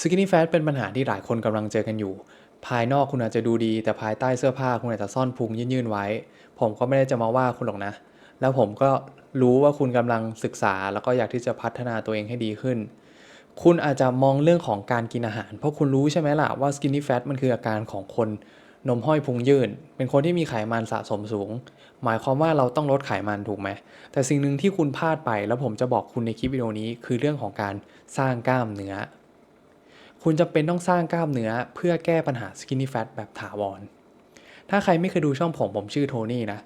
skinny fat เป็นปัญหาที่หลายคนกำลังเจอกันอยู่ ภายนอกคุณอาจจะดูดี แต่ภายใต้เสื้อผ้าคุณอาจจะซ่อนพุงยื่นๆไว้ ผมก็ไม่ได้จะมาว่าคุณหรอกนะ แล้วผมก็รู้ว่าคุณกำลังศึกษา แล้วก็อยากที่จะพัฒนาตัวเองให้ดีขึ้น คุณอาจจะมองเรื่องของการกินอาหาร เพราะคุณรู้ใช่ไหมล่ะว่า skinny fat มันคืออาการของคนนมห้อยพุงยื่น เป็นคนที่มีไขมันสะสมสูง หมายความว่าเราต้องลดไขมันถูกไหม แต่สิ่งหนึ่งที่คุณพลาดไปแล้วผมจะบอกคุณในคลิปวิดีโอนี้ คือเรื่องของการสร้างกล้ามเนื้อ คุณจะเป็นต้องสร้างกล้ามเนื้อเพื่อแก้ปัญหา skinny fat แบบถาวร ถ้าใครไม่เคยดูช่องผมผมชื่อโทนี่นะ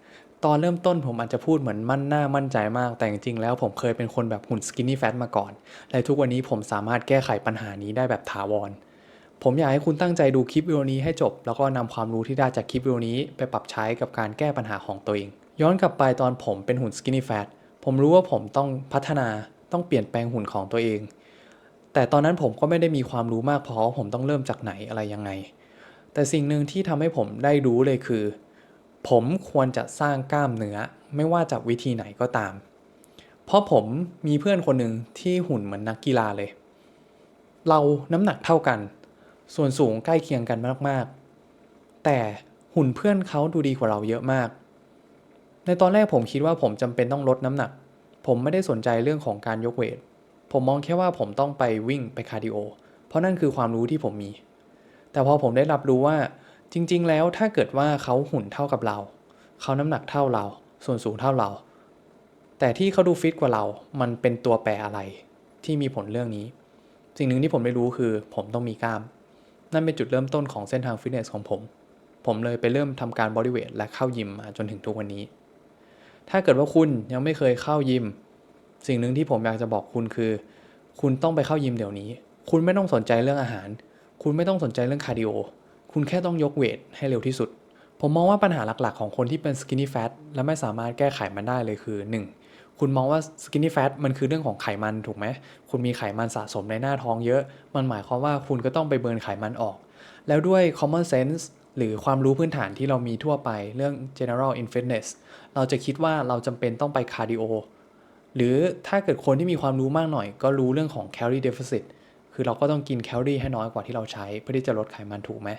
ตอนเริ่มต้นผมอาจจะพูดเหมือนมั่นหน้ามั่นใจมาก แต่จริงๆแล้วผมเคยเป็นคนแบบหุ่น skinny fat มาก่อน และทุกวันนี้ผมสามารถแก้ไขปัญหานี้ได้แบบถาวร ผมอยากให้คุณตั้งใจดูคลิปวิดีโอนี้ให้จบ แล้วก็นำความรู้ที่ได้จากคลิปวิดีโอนี้ ไปปรับใช้กับการแก้ปัญหาของตัวเอง ย้อนกลับไปตอนผมเป็นหุ่น skinny fat ผมรู้ว่าผมต้องพัฒนาต้องเปลี่ยนแปลงหุ่นของตัวเอง แต่ตอนนั้นผมก็ไม่ได้มีความรู้มากพอผมต้องเริ่มจากไหนอะไรยังไง แต่สิ่งหนึ่งที่ทำให้ผมได้รู้เลยคือ ผมควรจะสร้างกล้ามเนื้อไม่ว่าจากวิธีไหนก็ตาม เพราะผมมีเพื่อนคนหนึ่งที่หุ่นเหมือนนักกีฬาเลย เราน้ำหนักเท่ากัน ส่วนสูงใกล้เคียงกันมากๆ แต่หุ่นเพื่อนเขาดูดีกว่าเราเยอะมาก ในตอนแรกผมคิดว่าผมจำเป็นต้องลดน้ำหนัก ผมไม่ได้สนใจเรื่องของการยกเวท ผมมองแค่ว่าผมต้องไปวิ่งไปคาร์ดิโอ เพราะนั่นคือความรู้ที่ผมมี แต่พอผมได้รับรู้ว่าจริง ๆ แล้วถ้าเกิดว่าเขาหุ่นเท่ากับเรา เขาน้ำหนักเท่าเรา ส่วนสูงเท่าเรา แต่ที่เขาดูฟิตกว่าเรา มันเป็นตัวแปรอะไร ที่มีผลเรื่องนี้ สิ่งหนึ่งที่ผมได้รู้คือ ผมต้องมีกล้าม นั่นเป็นจุดเริ่มต้นของเส้นทางฟิตเนสของผม ผมเลยไปเริ่มทำการบอดี้เวทและเข้ายิมมาจนถึงทุกวันนี้ ถ้าเกิดว่าคุณยังไม่เคยเข้ายิม สิ่งหนึ่งที่ผมอยากจะบอกคุณคือ คุณต้องไปเข้ายิมเดี๋ยวนี้ คุณไม่ต้องสนใจเรื่องอาหาร คุณไม่ต้องสนใจเรื่องคาร์ดิโอ คุณแค่ต้องยกเวทให้เร็วที่สุด ผมมองว่าปัญหาหลักๆ ของคนที่เป็น skinny fat และไม่สามารถแก้ไขมันได้เลยคือ 1. คุณมองว่า skinny fat มันคือเรื่องของไขมันถูกไหม คุณมีไขมันสะสมในหน้าท้องเยอะ มันหมายความว่าคุณก็ต้องไปเบิร์นไขมันออก แล้วด้วย common sense หรือความรู้พื้นฐานที่เรามีทั่วไปเรื่อง general in fitness เราจะคิดว่าเราจำเป็นต้องไปคาร์ดิโอ หรือถ้าเกิดคนที่มีความรู้มากหน่อย ก็รู้เรื่องของ calorie deficit คือเราก็ต้องกินแคลอรี่ให้น้อยกว่าที่เราใช้ เพื่อที่จะลดไขมันถูกไหม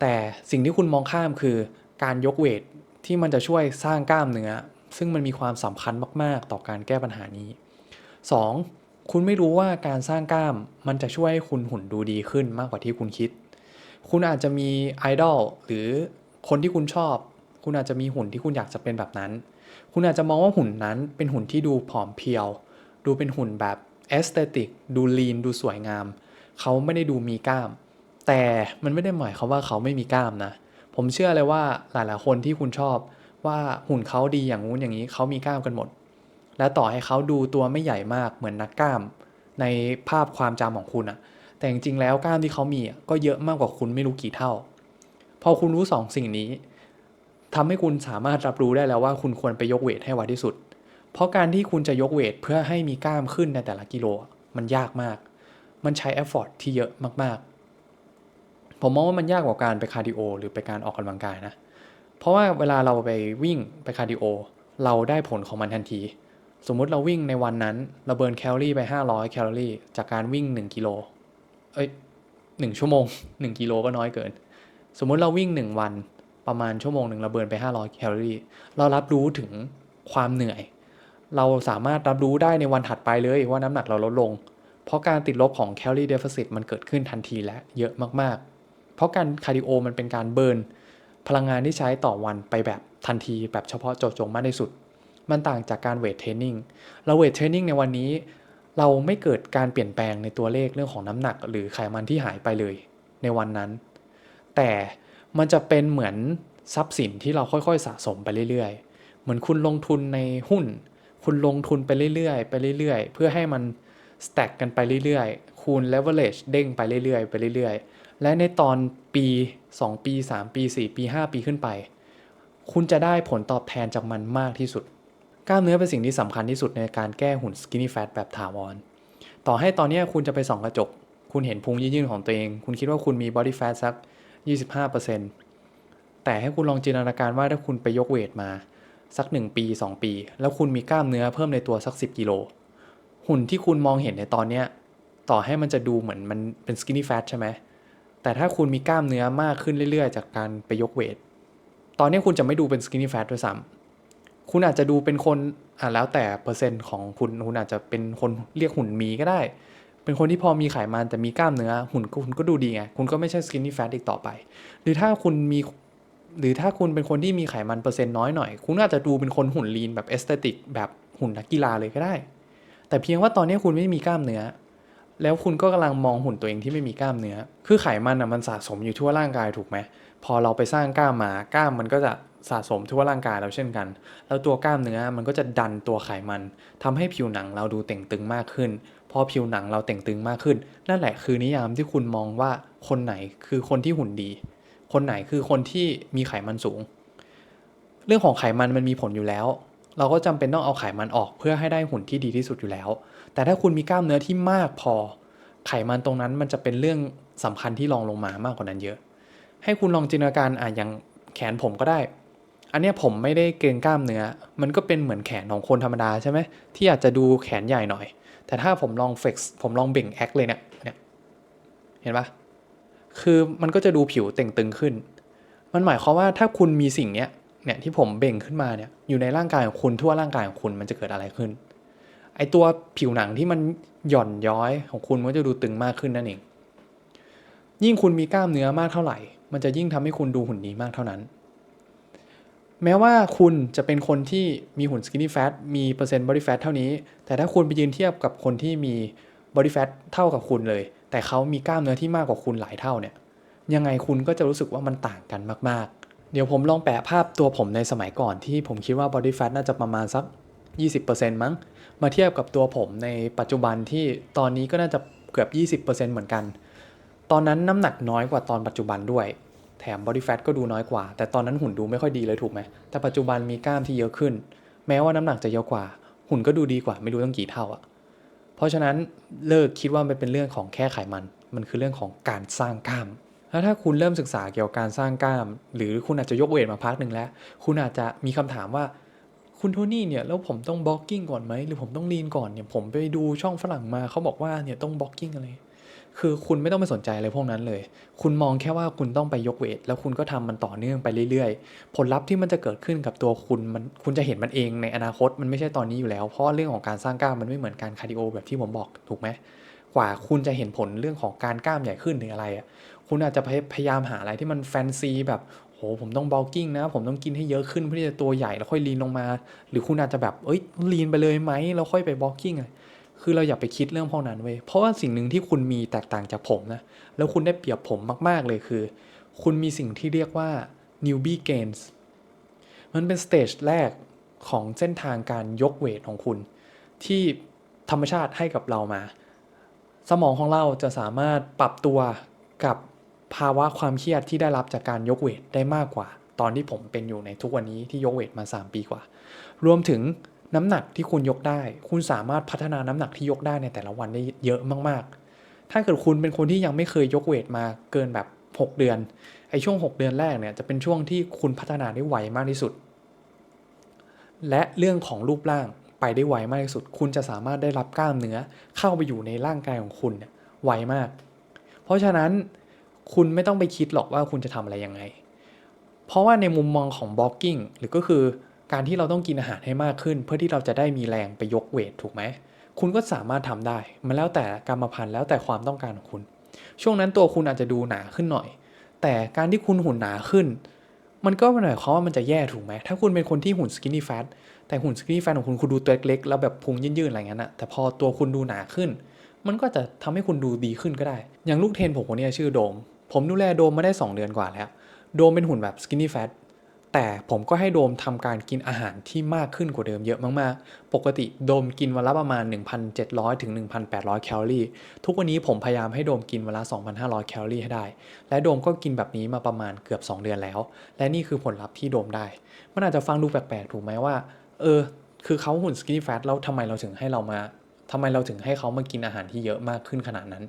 แต่สิ่งที่คุณมองข้ามคือการยกเวทที่มันจะช่วยสร้างกล้ามเนื้อ ซึ่งมันมีความสำคัญมาก ๆ ต่อการแก้ปัญหานี้ 2. คุณไม่รู้ว่าการสร้างกล้ามมันจะช่วยให้คุณหุ่นดูดีขึ้นมากกว่าที่คุณคิด คุณอาจจะมีไอดอลหรือคนที่คุณชอบ คุณอาจจะมีหุ่นที่คุณอยากจะเป็นแบบนั้น คุณอาจจะมองว่าหุ่นนั้นเป็นหุ่นที่ดูผอมเพรียว ดูเป็นหุ่นแบบเอสเตติกดูลีนดูสวยงาม เขาไม่ได้ดูมีกล้าม แต่มันไม่ได้หมายความว่าเขาไม่มีกล้ามนะ ผมเชื่อเลยว่าหลายๆคนที่คุณชอบว่าหุ่นเขาดีอย่างงู้นอย่างนี้เขามีกล้ามกันหมด และต่อให้เขาดูตัวไม่ใหญ่มากเหมือนนักกล้าม ในภาพความจำของคุณอะแต่จริงๆแล้วกล้ามที่เขามีก็เยอะมากกว่าคุณไม่รู้กี่เท่า พอคุณรู้สองสิ่งนี้ ทำให้คุณสามารถรับรู้ได้แล้วว่าคุณควรไปยกเวทให้ไวที่สุด เพราะการที่คุณจะยกเวทเพื่อให้มีกล้ามขึ้นในแต่ละกิโล มันยากมาก มันใช้เอฟฟอร์ตที่เยอะมากๆ ผมมองว่ามันยากกว่าการไปคาร์ดิโอหรือไปการออกกำลังกายนะ เพราะว่าเวลาเราไปวิ่งไปคาร์ดิโอเราได้ผลของมันทันที สมมุติเราวิ่งในวันนั้น เราเบิร์นแคลอรี่ไป 500 แคลอรี่ จากการวิ่ง 1 กิโล เอ้ย1ชั่วโมง 1 กิโลก็น้อยเกิน สมมุติเราวิ่ง 1 วัน ประมาณชั่วโมงหนึ่งเราเบิร์นไป 500 แคลอรี่ เรารับรู้ถึงความเหนื่อย เราสามารถรับรู้ได้ในวันถัดไปเลยว่าน้ำหนักเราลดลง เพราะการติดลบของแคลอรี่เดฟ i ซิตมันเกิดขึ้นทันทีและเยอะมากๆ เพราะการคาร์ดิโอมันเป็นการเบิร์นพลังงานที่ใช้ต่อวันไปแบบทันทีแบบเฉพาะเจาะจงมากที่สุด มันต่างจากการเวทเทรนนิ่งเราเวทเทรนนิ่งในวันนี้ เราไม่เกิดการเปลี่ยนแปลงในตัวเลขเรื่องของน้ำหนัก หรือไขมันที่หายไปเลยในวันนั้น แต่ มันจะเป็นเหมือนทรัพย์สินที่เราค่อยๆ สะสมไปเรื่อยๆ เหมือนคุณลงทุนในหุ้น คุณลงทุนไปเรื่อยๆ ไปเรื่อยๆ เพื่อให้มัน stack กันไปเรื่อยๆ คูณ leverage เด้งไปเรื่อยๆ ไปเรื่อยๆ และในตอนปี 2 ปี 3 ปี 4 ปี 5 ปีขึ้นไป คุณจะได้ผลตอบแทนจากมันมากที่สุด กล้ามเนื้อเป็นสิ่งที่สำคัญที่สุดในการแก้หุ่น skinny fat แบบถาวร ต่อให้ตอนนี้คุณจะไปส่องกระจก คุณเห็นพุงยื่นๆของตัวเอง คุณคิดว่าคุณมี body fat สัก 25%แต่ให้คุณลองจินตนาการว่าถ้าคุณไปยกเวทมาสัก 1 ปี 2 ปี แล้วคุณมีกล้ามเนื้อเพิ่มในตัวสัก 10กิโลหุ่นที่คุณมองเห็นในตอนเนี้ยต่อให้มันจะดูเหมือนมันเป็น skinny fat ใช่ไหมแต่ถ้าคุณมีกล้ามเนื้อมากขึ้นเรื่อยๆ จากการไปยกเวท ตอนนี้คุณจะไม่ดูเป็น skinny fat ด้วยซ้ำคุณอาจจะดูเป็นคนอะแล้วแต่เปอร์เซ็นต์ของคุณคุณอาจจะเป็นคนเรียกหุ่นมีก็ได้ เป็นคนที่พอมีไขมันแต่มีกล้ามเนื้อหุ่นคุณก็ดูดีไง คุณก็ไม่ใช่ skinny fat อีกต่อไป หรือถ้าคุณมี หรือถ้าคุณเป็นคนที่มีไขมันเปอร์เซ็นต์น้อยหน่อย คุณอาจจะดูเป็นคนหุ่นลีนแบบเอสเตติกแบบหุ่นนักกีฬาเลยก็ได้ แต่เพียงว่าตอนนี้คุณไม่มีกล้ามเนื้อ แล้วคุณก็กำลังมองหุ่นตัวเองที่ไม่มีกล้ามเนื้อ คือไขมันอะมันสะสมอยู่ทั่วร่างกายถูกไหม พอเราไปสร้างกล้ามมากล้ามมันก็จะ สะสมทั่วร่างกายเราเช่นกัน แล้วตัวกล้ามเนื้อมันก็จะดันตัวไขมันทำให้ผิวหนังเราดูเต่งตึงมากขึ้น พอผิวหนังเราเต่งตึงมากขึ้น นั่นแหละคือนิยามที่คุณมองว่าคนไหนคือคนที่หุ่นดี คนไหนคือคนที่มีไขมันสูง เรื่องของไขมันมันมีผลอยู่แล้ว เราก็จำเป็นต้องเอาไขมันออกเพื่อให้ได้หุ่นที่ดีที่สุดอยู่แล้ว แต่ถ้าคุณมีกล้ามเนื้อที่มากพอ ไขมันตรงนั้นมันจะเป็นเรื่องสำคัญที่รองลงมามากกว่านั้นเยอะ ให้คุณลองจินตนาการอะอย่างแขนผมก็ได้ อันนี้ผมไม่ได้เกรงกล้ามเนื้อ มันก็เป็นเหมือนแขนของคนธรรมดาใช่ไหมที่อาจจะดูแขนใหญ่หน่อย แต่ถ้าผมลองเฟกซ์ผมลองเบ่งแอคเลยเนี่ยเนี่ยเห็นปะคือมันก็จะดูผิวเต่งตึงขึ้น มันหมายความว่าถ้าคุณมีสิ่งเนี้ยเนี่ยที่ผมเบ่งขึ้นมาเนี่ยอยู่ในร่างกายของคุณทั่วร่างกายของคุณมันจะเกิดอะไรขึ้น ไอตัวผิวหนังที่มันหย่อนย้อยของคุณมันจะดูตึงมากขึ้นนั่นเอง ยิ่งคุณมีกล้ามเนื้อมากเท่าไหร่ มันจะยิ่งทำให้คุณดูหุ่นดีมากเท่านั้น แม้ว่าคุณจะเป็นคนที่มีหุ่น skinny fat มีเปอร์เซ็นต์ body fat เท่านี้ แต่ถ้าคุณไปยืนเทียบกับคนที่มี body fat เท่ากับคุณเลย แต่เขามีกล้ามเนื้อที่มากกว่าคุณหลายเท่าเนี่ย ยังไงคุณก็จะรู้สึกว่ามันต่างกันมากๆ เดี๋ยวผมลองแปะภาพตัวผมในสมัยก่อนที่ผมคิดว่า body fat น่าจะประมาณสัก 20%มั้ง มาเทียบกับตัวผมในปัจจุบันที่ตอนนี้ก็น่าจะเกือบ 20%เหมือนกัน ตอนนั้นน้ำหนักน้อยกว่าตอนปัจจุบันด้วย แถม body fat ก็ดูน้อยกว่า แต่ตอนนั้นหุ่นดูไม่ค่อยดีเลยถูกไหม แต่ปัจจุบันมีกล้ามที่เยอะขึ้น แม้ว่าน้ำหนักจะเยอะกว่า หุ่นก็ดูดีกว่าไม่รู้ตั้งกี่เท่าอะเพราะฉะนั้นเลิกคิดว่ามันเป็นเรื่องของแค่ไขมัน มันคือเรื่องของการสร้างกล้าม แล้วถ้าคุณเริ่มศึกษาเกี่ยวกับการสร้างกล้าม หรือคุณอาจจะยกเวทมาพักหนึ่งแล้ว คุณอาจจะมีคำถามว่า คุณโทนี่เนี่ยแล้วผมต้องบล็อกกิ้งก่อนไหมหรือผมต้องลีนก่อนเนี่ยผมไปดูช่องฝรั่งมาเขาบอกว่าเนี่ยต้องบล็อกกิ้งอะไร คือคุณไม่ต้องไปสนใจอะไรพวกนั้นเลย คุณมองแค่ว่าคุณต้องไปยกเวท แล้วคุณก็ทำมันต่อเนื่องไปเรื่อยๆ ผลลัพธ์ที่มันจะเกิดขึ้นกับตัวคุณมันคุณจะเห็นมันเองในอนาคตมันไม่ใช่ตอนนี้อยู่แล้ว เพราะเรื่องของการสร้างกล้ามมันไม่เหมือนการคาร์ดิโอแบบที่ผมบอกถูกไหมกว่าคุณจะเห็นผลเรื่องของการกล้ามใหญ่ขึ้นหรืออะไรอะคุณอาจจะพยายามหาอะไรที่มันแฟนซีแบบโหผมต้องบล็อกกิ้งนะ ผมต้องกินให้เยอะขึ้นเพื่อที่จะตัวใหญ่แล้วค่อยลีนลงมา หรือคุณอาจจะแบบเอ้ยลีนไปเลยไหมแล้วค่อยไปบล็อกกิ้งอะ คือเราอย่าไปคิดเรื่องพวกนั้นเว้ย เพราะว่าสิ่งหนึ่งที่คุณมีแตกต่างจากผมนะ แล้วคุณได้เปรียบผมมากๆเลยคือ คุณมีสิ่งที่เรียกว่า newbie gains มันเป็นสเตจแรกของเส้นทางการยกเวทของคุณ ที่ธรรมชาติให้กับเรามา สมองของเราจะสามารถปรับตัวกับภาวะความเครียดที่ได้รับจากการยกเวทได้มากกว่า ตอนที่ผมเป็นอยู่ในทุกวันนี้ที่ยกเวทมา 3 ปีกว่า รวมถึง น้ำหนักที่คุณยกได้ คุณสามารถพัฒนาน้ำหนักที่ยกได้ในแต่ละวันได้เยอะมากๆ ถ้าเกิดคุณเป็นคนที่ยังไม่เคยยกเวทมาเกินแบบ 6 เดือน ไอ้ช่วง 6 เดือนแรกเนี่ยจะเป็นช่วงที่คุณพัฒนาได้ไวมากที่สุด และเรื่องของรูปร่างไปได้ไวมากที่สุด คุณจะสามารถได้รับกล้ามเนื้อเข้าไปอยู่ในร่างกายของคุณเนี่ยไวมาก เพราะฉะนั้นคุณไม่ต้องไปคิดหรอกว่าคุณจะทำอะไรยังไง เพราะว่าในมุมมองของบล็อกกิ้งหรือก็คือ การที่เราต้องกินอาหารให้มากขึ้น เพื่อที่เราจะได้มีแรงไปยกเวทถูกไหมคุณก็สามารถทำได้ มันแล้วแต่กรรมพันธุ์แล้วแต่ความต้องการของคุณ ช่วงนั้นตัวคุณอาจจะดูหนาขึ้นหน่อย แต่การที่คุณหุ่นหนาขึ้น มันก็ไม่หมายความว่ามันจะแย่ถูกไหมถ้าคุณเป็นคนที่หุ่นสกินนี่แฟตแต่หุ่นสกินนี่แฟตของคุณคุณดูตัวเล็กๆแล้วแบบพุงยืดๆอะไรเงี้ยนะแต่พอตัวคุณดูหนาขึ้น มันก็จะทำให้คุณดูดีขึ้นก็ได้ อย่างลูกเทนผมคนนี้ชื่อโดม ผมดูแลโดมมาได้ 2 เดือนกว่าแล้ว โดมเป็นหุ่นแบบสกินนี่แฟต แต่ผมก็ให้โดมทำการกินอาหารที่มากขึ้นกว่าเดิมเยอะมากๆ ปกติโดมกินวันละประมาณ 1,700 ถึง 1,800 แคลอรี่ ทุกวันนี้ผมพยายามให้โดมกินวันละ 2,500 แคลอรี่ให้ได้ และโดมก็กินแบบนี้มาประมาณเกือบ 2 เดือนแล้ว และนี่คือผลลัพธ์ที่โดมได้ มันอาจจะฟังดูแปลกๆ ถูกไหมว่า เออ คือเขาหุ่นสกินนี่แฟตแล้วทำไมเราถึงให้เรามาทำไมเราถึงให้เขามากินอาหารที่เยอะมากขึ้นขนาดนั้น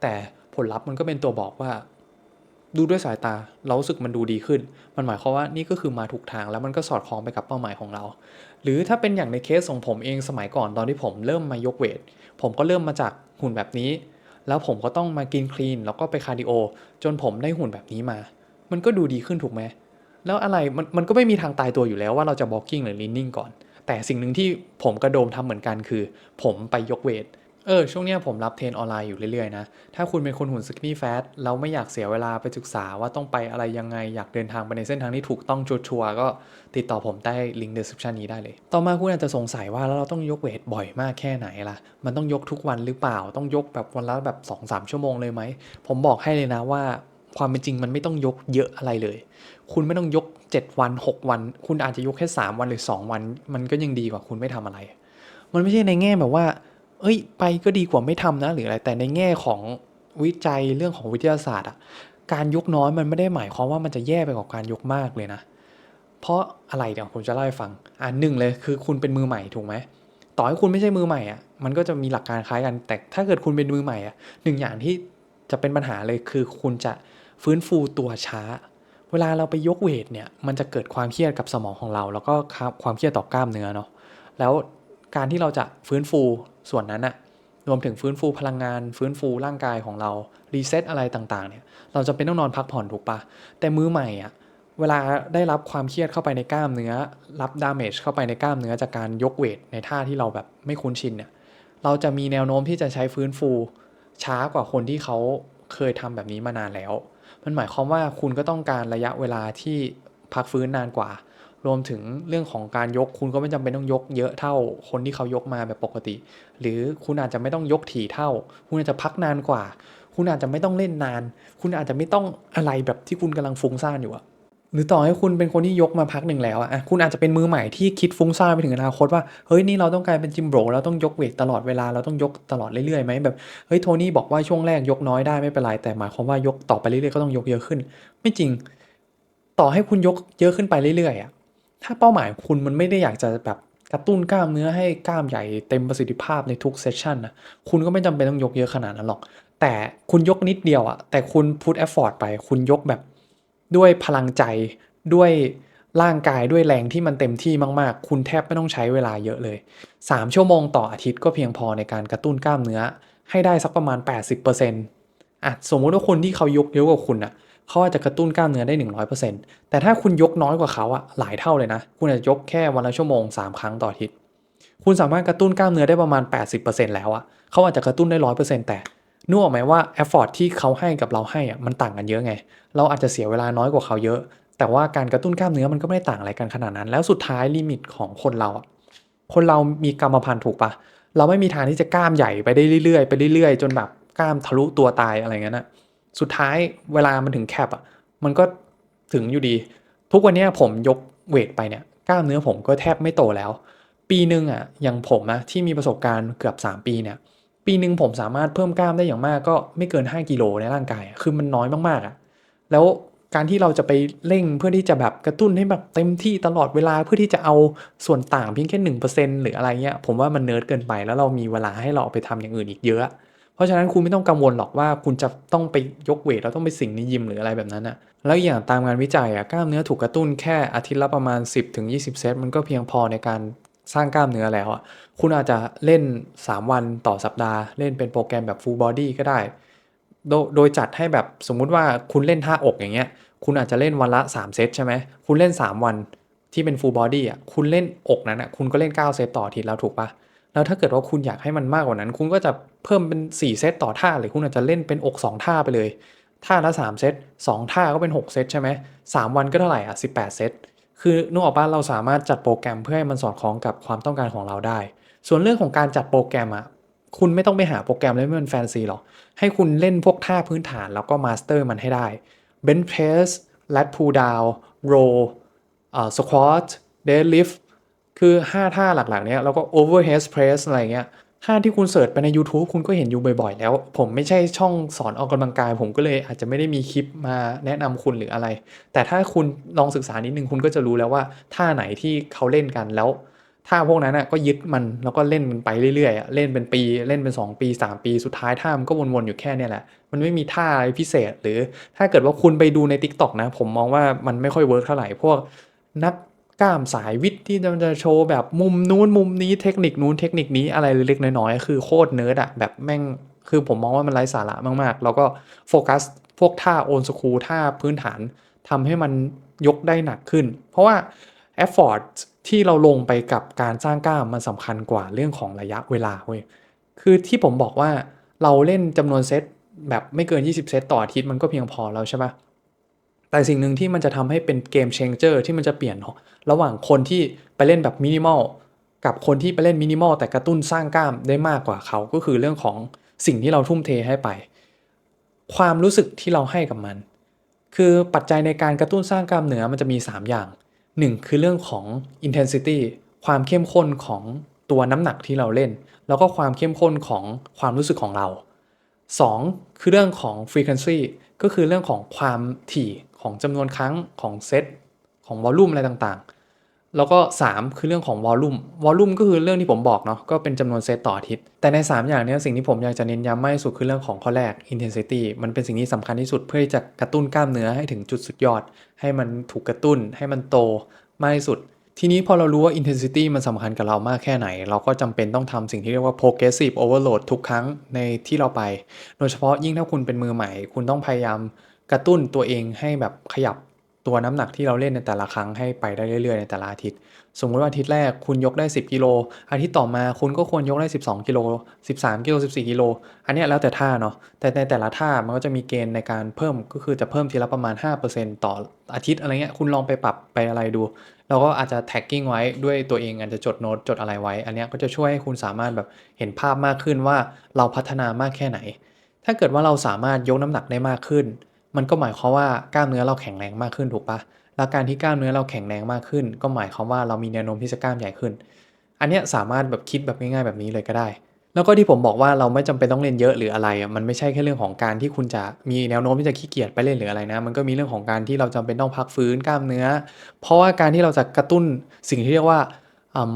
แต่ผลลัพธ์มันก็เป็นตัวบอกว่า ดูด้วยสายตาเรารู้สึกมันดูดีขึ้น มันหมายความว่านี่ก็คือมาถูกทางแล้วมันก็สอดคล้องไปกับเป้าหมายของเรา หรือถ้าเป็นอย่างในเคสของผมเองสมัยก่อนตอนที่ผมเริ่มมายกเวท ผมก็เริ่มมาจากหุ่นแบบนี้ แล้วผมก็ต้องมากินคลีนแล้วก็ไปคาร์ดิโอ จนผมได้หุ่นแบบนี้มา มันก็ดูดีขึ้นถูกไหมแล้วอะไรมันมันก็ไม่มีทางตายตัวอยู่แล้วว่าเราจะ walking หรือ leaning ก่อน แต่สิ่งหนึ่งที่ผมกระโดมทำเหมือนกันคือ ผมไปยกเวท เออช่วงเนี้ยผมรับเทรนออนไลน์อยู่เรื่อยๆนะ ถ้าคุณเป็นคนหุ่นสกิน n ี fat แล้วไม่อยากเสียเวลาไปศึกษาว่าต้องไปอะไรยังไง อยากเดินทางไปในเส้นทางที่ถูกต้องชัวร์ๆก็ติดต่อผมใต้ลิงก์ description นี้ได้เลย ต่อมาคุณอาจจะสงสัยว่าแล้วเราต้องยกเวทบ่อยมากแค่ไหนล่ะ มันต้องยกทุกวันหรือเปล่า ต้องยกแบบวันละแบบ2-3 ชั่วโมงเลยไหม ผมบอกให้เลยนะว่าความเป็นจริงมันไม่ต้องยกเยอะอะไรเลย คุณไม่ต้องยก 7 วัน 6 วัน คุณอาจจะยกแค่ 3 วันหรือ 2 วัน มันก็ยังดีกว่าคุณไม่ทำอะไร มันไม่ใช่ในแง่แบบว่า เอ้ย ไปก็ดีกว่าไม่ทำนะ หรืออะไร แต่ในแง่ของวิจัยเรื่องของวิทยาศาสตร์อะการยกน้อยมันไม่ได้หมายความว่ามันจะแย่ไปกว่าการยกมากเลยนะ เพราะอะไรเดี๋ยวผมจะเล่าให้ฟัง อ่าหนึ่งเลยคือคุณเป็นมือใหม่ถูกไหมต่อให้คุณไม่ใช่มือใหม่อะ มันก็จะมีหลักการคล้ายกัน แต่ถ้าเกิดคุณเป็นมือใหม่อะหนึ่งอย่างที่จะเป็นปัญหาเลยคือคุณจะฟื้นฟูตัวช้า เวลาเราไปยกเวทเนี่ย มันจะเกิดความเครียดกับสมองของเรา แล้วก็ความเครียดต่อกล้ามเนื้อเนาะ แล้วการที่เราจะฟื้นฟู ส่วนนั้นอะรวมถึงฟื้นฟูพลังงาน ฟื้นฟูร่างกายของเรารีเซ็ตอะไรต่างๆเนี่ยเราจะเป็นต้องนอนพักผ่อนถูกปะแต่มือใหม่อะเวลาได้รับความเครียดเข้าไปในกล้ามเนื้อ รับดาเมจเข้าไปในกล้ามเนื้อจากการยกเวทในท่าที่เราแบบไม่คุ้นชินเนี่ยเราจะมีแนวโน้มที่จะใช้ฟื้นฟู ช้ากว่าคนที่เขาเคยทำแบบนี้มานานแล้ว มันหมายความว่าคุณก็ต้องการระยะเวลาที่พักฟื้นนานกว่า รวมถึงเรื่องของการยกคุณก็ไม่จำเป็นต้องยกเยอะเท่าคนที่เขายกมาแบบปกติ หรือคุณอาจจะไม่ต้องยกถี่เท่า คุณอาจจะพักนานกว่า คุณอาจจะไม่ต้องเล่นนาน คุณอาจจะไม่ต้องอะไรแบบที่คุณกำลังฟุ้งซ่านอยู่อะหรือต่อให้คุณเป็นคนที่ยกมาพักหนึ่งแล้วอะคุณอาจจะเป็นมือใหม่ที่คิดฟุ้งซ่านไปถึงอนาคตว่า เฮ้ยนี่เราต้องกลายเป็นจิมโบรเราต้องยกเวทตลอดเวลาเราต้องยกตลอดเรื่อยๆไหมแบบเฮ้ยโทนี่บอกว่าช่วงแรกยกน้อยได้ไม่เป็นไรแต่หมายความว่ายกต่อไปเรื่อยๆก็ต้องยกเยอะขึ้น ไม่จริง ต่อให้คุณยกเยอะขึ้นไปเรื่อยๆอะ ถ้าเป้าหมายคุณมันไม่ได้อยากจะแบบกระตุ้นกล้ามเนื้อให้กล้ามใหญ่เต็มประสิทธิภาพในทุกเซสชันนะคุณก็ไม่จำเป็นต้องยกเยอะขนาดนั้นหรอก แต่คุณยกนิดเดียวอะแต่คุณพุทเอฟฟอร์ตไป คุณยกแบบด้วยพลังใจด้วยร่างกายด้วยแรงที่มันเต็มที่มากๆ คุณแทบไม่ต้องใช้เวลาเยอะเลย 3 ชั่วโมงต่ออาทิตย์ก็เพียงพอในการกระตุ้นกล้ามเนื้อ ให้ได้สักประมาณ 80%อะสมมติว่าคนที่เขายกเยอะกว่าคุณอะ เขาอาจจะกระตุ้นกล้ามเนื้อได้ 100%แต่ถ้าคุณยกน้อยกว่าเขาอะหลายเท่าเลยนะ คุณอาจจะยกแค่วันละชั่วโมง 3 ครั้งต่ออาทิตย์ คุณสามารถกระตุ้นกล้ามเนื้อได้ประมาณ 80%แล้วอะเขาอาจจะกระตุ้นได้ 100%แต่นึกออกไหมว่าเอฟฟอร์ที่เขาให้กับเราให้อะมันต่างกันเยอะไง เราอาจจะเสียเวลาน้อยกว่าเขาเยอะ แต่ว่าการกระตุ้นกล้ามเนื้อมันก็ไม่ได้ต่างอะไรกันขนาดนั้น แล้วสุดท้ายลิมิตของคนเราอะคนเรามีกรรมพันธุ์ถูกปะเราไม่มีทางที่จะกล้ามใหญ่ไปได้เรื่อยๆไปเรื่อยๆ จนแบบกล้ามทะลุตัวตายอะไรเงี้ยนะ สุดท้ายเวลามันถึงแคปอะมันก็ถึงอยู่ดี ทุกวันนี้ผมยกเวทไปเนี่ยกล้ามเนื้อผมก็แทบไม่โตแล้ว ปีหนึ่งอะอย่างผมนะที่มีประสบการณ์เกือบ 3 ปีเนี่ยปีหนึ่งผมสามารถเพิ่มกล้ามได้อย่างมากก็ไม่เกิน 5 กิโลในร่างกาย คือมันน้อยมากๆอะแล้วการที่เราจะไปเร่งเพื่อที่จะแบบกระตุ้นให้แบบเต็มที่ตลอดเวลาเพื่อที่จะเอาส่วนต่างเพียงแค่หนึ่งเปอร์เซ็นหรืออะไรเงี้ยผมว่ามันเนิร์ดเกินไปแล้วเรามีเวลาให้เราเอาไปทำอย่างอื่นอีกเยอะ เพราะฉะนั้นคุณไม่ต้องกังวลหรอกว่าคุณจะต้องไปยกเวทแล้วต้องไปสิ่งในยิมหรืออะไรแบบนั้นอะแล้วอย่างตามงานวิจัยอะกล้ามเนื้อถูกกระตุ้นแค่อาทิตย์ละประมาณ 10-20 เซตมันก็เพียงพอในการสร้างกล้ามเนื้อแล้วอะคุณอาจจะเล่น 3 วันต่อสัปดาห์ เล่นเป็นโปรแกรมแบบ full body ก็ได้ โดยจัดให้แบบสมมุติว่าคุณเล่นท่าอกอย่างเงี้ย คุณอาจจะเล่นวันละ 3 เซตใช่ไหม คุณเล่น 3 วันที่เป็น full body อะ คุณเล่นอกนั้นอะ คุณก็เล่น 9 เซตต่ออาทิตย์แล้วถูกปะ แล้วถ้าเกิดว่าคุณอยากให้มันมากกว่านั้น คุณก็จะเพิ่มเป็น 4 เซตต่อท่าหรือคุณอาจจะเล่นเป็นอก 2 ท่าไปเลย ท่าละ 3 เซต 2 ท่าก็เป็น 6 เซตใช่ไหม3วันก็เท่าไหร่อะ18 เซต คือนึกออกปะเราสามารถจัดโปรแกรมเพื่อให้มันสอดคล้องกับความต้องการของเราได้ ส่วนเรื่องของการจัดโปรแกรมอะคุณไม่ต้องไปหาโปรแกรมเล่นมันแฟนซีหรอก ให้คุณเล่นพวกท่าพื้นฐานแล้วก็มาสเตอร์มันให้ได้ bench press lat pull down row อ่า squat deadlift คือ 5 ท่าหลักๆเนี้ยแล้วก็ overhead press อะไรเงี้ยท่าที่คุณเสิร์ชไปใน YouTube คุณก็เห็นอยู่บ่อยๆ แล้ว ผมไม่ใช่ช่องสอนออกกำลังกาย ผมก็เลยอาจจะไม่ได้มีคลิปมาแนะนำคุณหรืออะไร แต่ถ้าคุณลองศึกษานิดนึงคุณก็จะรู้แล้วว่าท่าไหนที่เขาเล่นกันแล้วท่าพวกนั้นน่ะก็ยึดมันแล้วก็เล่นไปเรื่อยๆ เล่นเป็นปีเล่นเป็น 2 ปี 3 ปีสุดท้ายท่ามันก็วนๆ อยู่แค่นี้แหละ มันไม่มีท่าอะไรพิเศษ หรือถ้าเกิดว่าคุณไปดูใน TikTok นะ ผมมองว่ามันไม่ค่อยเวิร์กเท่าไหร่พวกนัก กล้ามสายวิทย์ที่จะโชว์แบบมุมนู้นมุมนี้เทคนิคนู้นเทคนิคนี้อะไรเล็กๆน้อยๆคือโคตรเนิร์ดอะแบบแม่งคือผมมองว่ามันไร้สาระมากๆ แล้วก็โฟกัสพวกท่าโอนสคูท่าพื้นฐานทำให้มันยกได้หนักขึ้น เพราะว่าเอฟฟอร์ตที่เราลงไปกับการสร้างกล้ามมันสำคัญกว่าเรื่องของระยะเวลาเว้ยคือที่ผมบอกว่าเราเล่นจำนวนเซตแบบไม่เกิน 20 เซตต่ออาทิตย์มันก็เพียงพอแล้วใช่ปะ แต่สิ่งหนึ่งที่มันจะทำให้เป็นเกมเชงเจอร์ที่มันจะเปลี่ยนระหว่างคนที่ไปเล่นแบบมินิมอลกับคนที่ไปเล่นมินิมอลแต่กระตุ้นสร้างกล้ามได้มากกว่าเขาก็คือเรื่องของสิ่งที่เราทุ่มเทให้ไป ความรู้สึกที่เราให้กับมัน คือปัจจัยในการกระตุ้นสร้างกล้ามเนื้อมันจะมี 3 อย่าง 1 คือเรื่องของ intensity ความเข้มข้นของตัวน้ำหนักที่เราเล่น แล้วก็ความเข้มข้นของความรู้สึกของเรา 2 คือเรื่องของ frequency ก็คือเรื่องของความถี่ ของจำนวนครั้งของเซตของวอลลุ่มอะไรต่างๆ แล้วก็ 3 คือเรื่องของวอลลุ่มวอลลุ่มก็คือเรื่องที่ผมบอกเนาะก็เป็นจำนวนเซตต่ออาทิตย์ แต่ใน 3 อย่างนี้สิ่งที่ผมอยากจะเน้นย้ำมากที่สุดคือเรื่องของข้อแรก intensity มันเป็นสิ่งที่สำคัญที่สุดเพื่อที่จะกระตุ้นกล้ามเนื้อให้ถึงจุดสุดยอด ให้มันถูกกระตุ้น ให้มันโตมากที่สุดทีนี้พอเรารู้ว่า intensity มันสำคัญกับเรามากแค่ไหน เราก็จำเป็นต้องทำสิ่งที่เรียกว่า progressive overload ทุกครั้งในที่เราไป โดยเฉพาะยิ่งถ้าคุณเป็นมือใหม่ คุณต้องพยายาม กระตุ้นตัวเองให้แบบขยับตัวน้ำหนักที่เราเล่นในแต่ละครั้งให้ไปได้เรื่อยๆ ในแต่ละอาทิตย์ สมมุติว่าอาทิตย์แรกคุณยกได้ 10 กิโล อาทิตย์ต่อมาคุณก็ควรยกได้ 12 กิโล 13 กิโล 14 กิโล อันนี้แล้วแต่ท่าเนาะ แต่ในแต่ละท่ามันก็จะมีเกณฑ์ในการเพิ่ม ก็คือจะเพิ่มทีละประมาณ 5%ต่ออาทิตย์อะไรเงี้ย คุณลองไปปรับไปอะไรดูเราก็อาจจะแท็กกิ้งไว้ด้วยตัวเองอาจจะจดโน้ตจดอะไรไว้ อันนี้ก็จะช่วยให้คุณสามารถแบบเห็นภาพมากขึ้นว่าเราพัฒนามากแค่ไหน ถ้าเกิดว่าเราสามารถยกน้ำหนักได้มากขึ้น มันก็หมายความว่ากล้ามเนื้อเราแข็งแรงมากขึ้นถูกปะแล้วการที่กล้ามเนื้อเราแข็งแรงมากขึ้น ก็หมายความว่าเรามีแนวโน้มที่จะกล้ามใหญ่ขึ้น อันนี้สามารถแบบคิดแบบง่ายๆแบบนี้เลยก็ได้ แล้วก็ที่ผมบอกว่าเราไม่จำเป็นต้องเล่นเยอะหรืออะไร มันไม่ใช่แค่เรื่องของการที่คุณจะมีแนวโน้มที่จะขี้เกียจไปเล่นหรืออะไรนะ มันก็มีเรื่องของการที่เราจำเป็นต้องพักฟื้นกล้ามเนื้อ เพราะว่าการที่เราจะกระตุ้นสิ่งที่เรียกว่า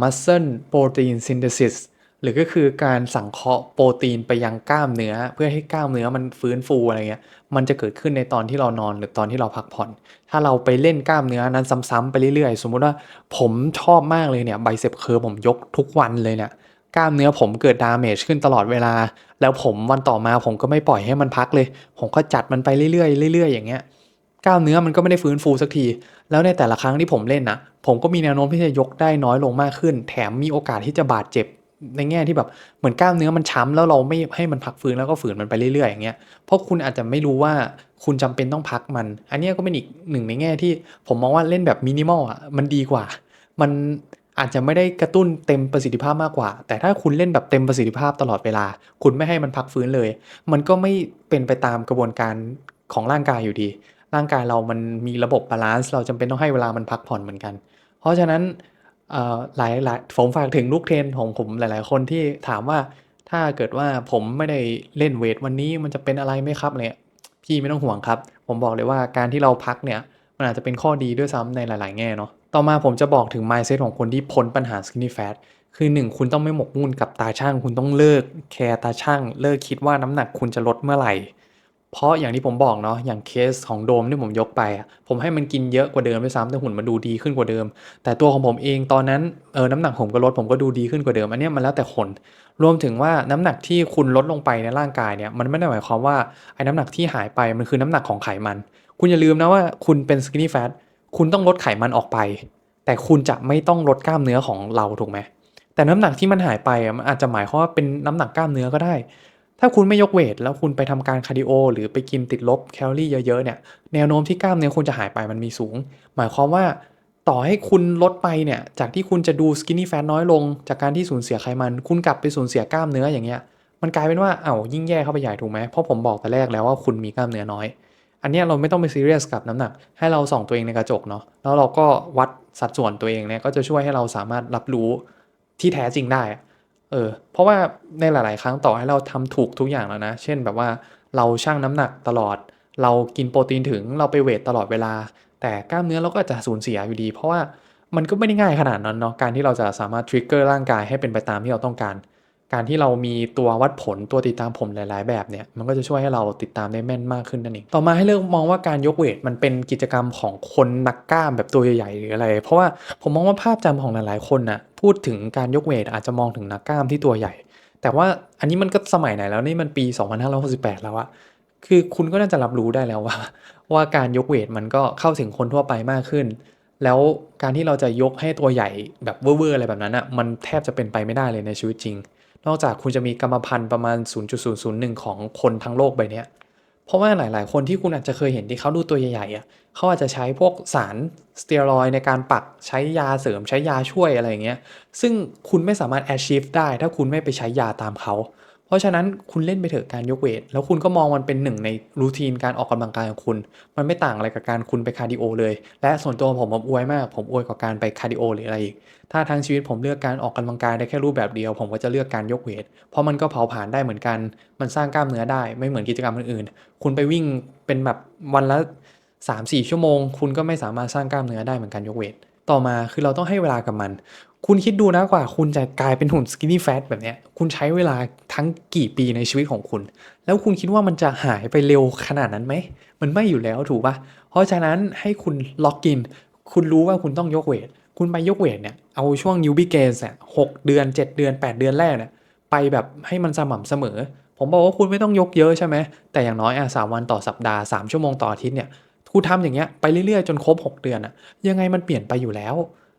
muscle protein synthesis หรือก็คือการสังเคราะห์โปรตีนไปยังกล้ามเนื้อ เพื่อให้กล้ามเนื้อมันฟื้นฟูอะไรเงี้ย มันจะเกิดขึ้นในตอนที่เรานอนหรือตอนที่เราพักผ่อน ถ้าเราไปเล่นกล้ามเนื้อนั้นซ้ำๆไปเรื่อยๆ สมมุติว่าผมชอบมากเลยเนี่ยไบเซปเคอร์ผมยกทุกวันเลยเนี่ยกล้ามเนื้อผมเกิดดาเมจขึ้นตลอดเวลา แล้วผมวันต่อมาผมก็ไม่ปล่อยให้มันพักเลย ผมก็จัดมันไปเรื่อยๆเรื่อยๆอย่างเงี้ยกล้ามเนื้อมันก็ไม่ได้ฟื้นฟูสักที แล้วในแต่ละครั้งที่ผมเล่นนะผมก็มีแนวโน้มที่จะยกได้น้อยลงมากขึ้น แถมมีโอกาสที่จะบาดเจ็บ ในแง่ที่แบบเหมือนกล้ามเนื้อมันช้ำแล้วเราไม่ให้มันพักฟื้นแล้วก็ฝืนมันไปเรื่อยๆอย่างเงี้ยเพราะคุณอาจจะไม่รู้ว่าคุณจำเป็นต้องพักมัน อันนี้ก็เป็นอีกหนึ่งในแง่ที่ผมมองว่าเล่นแบบมินิมอลอะมันดีกว่า มันอาจจะไม่ได้กระตุ้นเต็มประสิทธิภาพมากกว่า แต่ถ้าคุณเล่นแบบเต็มประสิทธิภาพตลอดเวลา คุณไม่ให้มันพักฟื้นเลย มันก็ไม่เป็นไปตามกระบวนการของร่างกายอยู่ดี ร่างกายเรามันมีระบบบาลานซ์เราจำเป็นต้องให้เวลามันพักผ่อนเหมือนกัน เพราะฉะนั้น หลายหลายผมฝากถึงลูกเทรนของผมหลาย ๆ คนที่ถามว่า ถ้าเกิดว่าผมไม่ได้เล่นเวทวันนี้มันจะเป็นอะไรไหมครับเนี่ยพี่ไม่ต้องห่วงครับ ผมบอกเลยว่า การที่เราพักเนี่ย มันอาจจะเป็นข้อดีด้วยซ้ำในหลาย ๆ แง่เนาะ ต่อมาผมจะบอกถึง mindset ของคนที่พ้นปัญหา skinny fat คือ 1 คุณต้องไม่หมกมุ่นกับตาช่างคุณต้องเลิกแคร์ตาช่างเลิกคิดว่าน้ำหนักคุณจะลดเมื่อไหร่ เพราะอย่างที่ผมบอกเนาะอย่างเคสของโดมที่ผมยกไปอะผมให้มันกินเยอะกว่าเดิมด้วยซ้ำแต่หุ่นมันดูดีขึ้นกว่าเดิม แต่ตัวของผมเองตอนนั้นเออน้ำหนักผมก็ลดผมก็ดูดีขึ้นกว่าเดิมอันนี้มันแล้วแต่คนรวมถึงว่าน้ำหนักที่คุณลดลงไปในร่างกายเนี่ยมันไม่ได้หมายความว่าไอ้น้ำหนักที่หายไปมันคือน้ำหนักของไขมัน คุณอย่าลืมนะว่าคุณเป็นสกินนี่แฟตคุณต้องลดไขมันออกไป แต่คุณจะไม่ต้องลดกล้ามเนื้อของเราถูกไหมแต่น้ำหนักที่มันหายไปมันอาจจะหมายความว่าเป็นน้ำหนักกล้ามเนื้อก็ได้ ถ้าคุณไม่ยกเวท แล้วคุณไปทำการคาร์ดิโอ หรือไปกินติดลบแคลอรี่เยอะๆเนี่ยแนวโน้มที่กล้ามเนื้อคุณจะหายไปมันมีสูง หมายความว่าต่อให้คุณลดไปเนี่ยจากที่คุณจะดูสกินนี่แฟตน้อยลง จากการที่สูญเสียไขมัน คุณกลับไปสูญเสียกล้ามเนื้ออย่างเงี้ยมันกลายเป็นว่าเอ้ายิ่งแย่เข้าไปใหญ่ถูกไหมเพราะผมบอกแต่แรกแล้วว่าคุณมีกล้ามเนื้อน้อย อันนี้เราไม่ต้องไปซีเรียสกับน้ำหนัก ให้เราส่องตัวเองในกระจกเนาะแล้วเราก็วัดสัดส่วนตัวเองเนี่ยก็จะช่วยให้เราสามารถรับรู้ที่แท้จริงได้ เออเพราะว่าในหลาย ๆ ครั้งต่อให้เราทำถูกทุกอย่างแล้วนะ เช่นแบบว่าเราชั่งน้ำหนักตลอด เรากินโปรตีนถึงเราไปเวทตลอดเวลา แต่กล้ามเนื้อเราก็จะสูญเสียอยู่ดี เพราะว่ามันก็ไม่ได้ง่ายขนาดนั้นเนาะการที่เราจะสามารถทริกเกอร์ร่างกายให้เป็นไปตามที่เราต้องการ การที่เรามีตัววัดผลตัวติดตามผมหลาย ๆ แบบเนี่ยมันก็จะช่วยให้เราติดตามได้แม่นมากขึ้นนั่นเองต่อมาให้เลิกมองว่าการยกเวทมันเป็นกิจกรรมของคนนักกล้ามแบบตัวใหญ่ๆหรืออะไร เพราะว่าผมมองว่าภาพจำของหลายๆ คนน่ะพูดถึงการยกเวทอาจจะมองถึงนักกล้ามที่ตัวใหญ่ แต่ว่าอันนี้มันก็สมัยไหนแล้วนี่มันปี 2568 แล้วอะคือคุณก็น่าจะรับรู้ได้แล้วว่า ว่าการยกเวทมันก็เข้าถึงคนทั่วไปมากขึ้น แล้วการที่เราจะยกให้ตัวใหญ่แบบเว่อร์ๆอะไรแบบนั้นอะมันแทบจะเป็นไปไม่ได้เลยในชีวิตจริง นอกจากคุณจะมีกรรมพันธุ์ประมาณ 0.001 ของคนทั้งโลกใบเนี้ยเพราะว่าหลาย ๆ คนที่คุณอาจจะเคยเห็นที่เขาดูตัวใหญ่ๆอะเขาอาจจะใช้พวกสารสเตียรอยในการปักใช้ยาเสริมใช้ยาช่วยอะไรอย่างเงี้ยซึ่งคุณไม่สามารถ achieve ได้ถ้าคุณไม่ไปใช้ยาตามเขา เพราะฉะนั้นคุณเล่นไปเถอะการยกเวท แล้วคุณก็มองมันเป็นหนึ่งในรูทีนการออกกำลังกายของคุณ มันไม่ต่างอะไรกับการคุณไปคาร์ดิโอเลย และส่วนตัวผมผมอวยมาก ผมอวยกว่าการไปคาร์ดิโอหรืออะไรอีก ถ้าทั้งชีวิตผมเลือกการออกกำลังกายได้แค่รูปแบบเดียว ผมก็จะเลือกการยกเวท เพราะมันก็เผาผลาญได้เหมือนกัน มันสร้างกล้ามเนื้อได้ไม่เหมือนกิจกรรมอื่นๆ คุณไปวิ่งเป็นแบบวันละ3-4 ชั่วโมง คุณก็ไม่สามารถสร้างกล้ามเนื้อได้เหมือนกันยกเวท ต่อมาคือเราต้องให้เวลากับมัน คุณคิดดูนะกว่า คุณจะกลายเป็นหุ่น skinny fat แบบเนี้ย คุณใช้เวลาทั้งกี่ปีในชีวิตของคุณ แล้วคุณคิดว่ามันจะหายไปเร็วขนาดนั้นไหม มันไม่อยู่แล้วถูกปะเพราะฉะนั้นให้คุณล็อกอิน คุณรู้ว่าคุณต้องยกเวท คุณไปยกเวทเนี่ย เอาช่วง newbie gains เนี่ยหกเดือน 7 เดือน 8 เดือนแรกเนี่ย ไปแบบให้มันสม่ำเสมอ ผมบอกว่าคุณไม่ต้องยกเยอะใช่ไหม แต่อย่างน้อยอะสามวันต่อสัปดาห์ 3 ชั่วโมงต่ออาทิตย์เนี่ย คุณทำอย่างเงี้ยไปเรื่อยๆจนครบ 6 เดือนอะยังไงมันเปลี่ยนไปอยู่แล้ว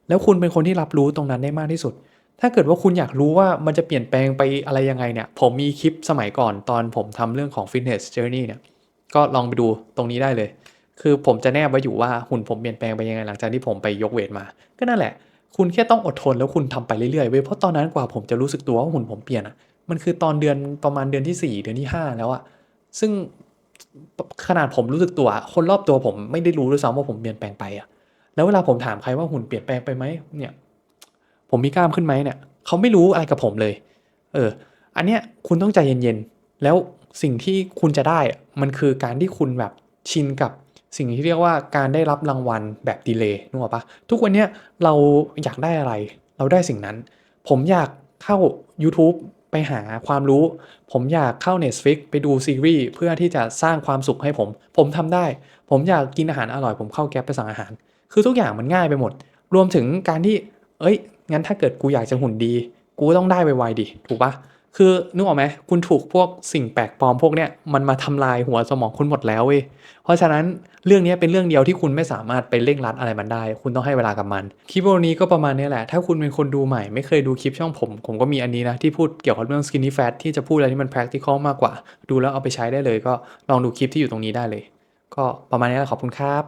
แล้วคุณเป็นคนที่รับรู้ตรงนั้นได้มากที่สุด ถ้าเกิดว่าคุณอยากรู้ว่ามันจะเปลี่ยนแปลงไปอะไรยังไงเนี่ย ผมมีคลิปสมัยก่อนตอนผมทำเรื่องของ fitness journey เนี่ย ก็ลองไปดูตรงนี้ได้เลย คือผมจะแนบไว้อยู่ว่าหุ่นผมเปลี่ยนแปลงไปยังไงหลังจากที่ผมไปยกเวทมา ก็นั่นแหละ คุณแค่ต้องอดทนแล้วคุณทำไปเรื่อยๆเว้ย เพราะตอนนั้นกว่าผมจะรู้สึกตัวว่าหุ่นผมเปลี่ยนอะมันคือตอนเดือนประมาณเดือนที่ 4 เดือนที่ 5 แล้วอะซึ่ง ขนาดผมรู้สึกตัว คนรอบตัวผมไม่ได้รู้ด้วยซ้ำว่าผมเปลี่ยนแปลงไปอะแล้วเวลาผมถามใครว่าหุ่นเปลี่ยนแปลงไปไหมเนี่ย ผมมีกล้ามขึ้นไหมเนี่ยเขาไม่รู้อะไรกับผมเลย เออ อันเนี้ยคุณต้องใจเย็นๆ แล้วสิ่งที่คุณจะได้อะมันคือการที่คุณแบบชินกับสิ่งที่เรียกว่าการได้รับรางวัลแบบดีเลย์นึกออกปะทุกวันเนี้ยเราอยากได้อะไร เราได้สิ่งนั้น ผมอยากเข้า YouTube ไปหาความรู้ ผมอยากเข้า Netflix ไปดูซีรีส์เพื่อที่จะสร้างความสุขให้ผม ผมทำได้ ผมอยากกินอาหารอร่อย ผมเข้าแก๊ปไปสั่งอาหาร คือทุกอย่างมันง่ายไปหมด รวมถึงการที่ เอ้ย งั้นถ้าเกิดกูอยากจะหุ่นดี กูต้องได้ไวๆดิ ถูกปะ คือนึกออกไหมคุณถูกพวกสิ่งแปลกปลอมพวกเนี้ยมันมาทำลายหัวสมองคุณหมดแล้วเว้ยเพราะฉะนั้นเรื่องนี้เป็นเรื่องเดียวที่คุณไม่สามารถไปเร่งรัดอะไรมันได้ คุณต้องให้เวลากับมันคลิปวันนี้ก็ประมาณนี้แหละ ถ้าคุณเป็นคนดูใหม่ ไม่เคยดูคลิปช่องผม ผมก็มีอันนี้นะ ที่พูดเกี่ยวกับเรื่อง skinny fat ที่จะพูดอะไรที่มัน practical มากกว่า ดูแล้วเอาไปใช้ได้เลย ก็ลองดูคลิปที่อยู่ตรงนี้ได้เลย ก็ประมาณนี้แหละขอบคุณครับ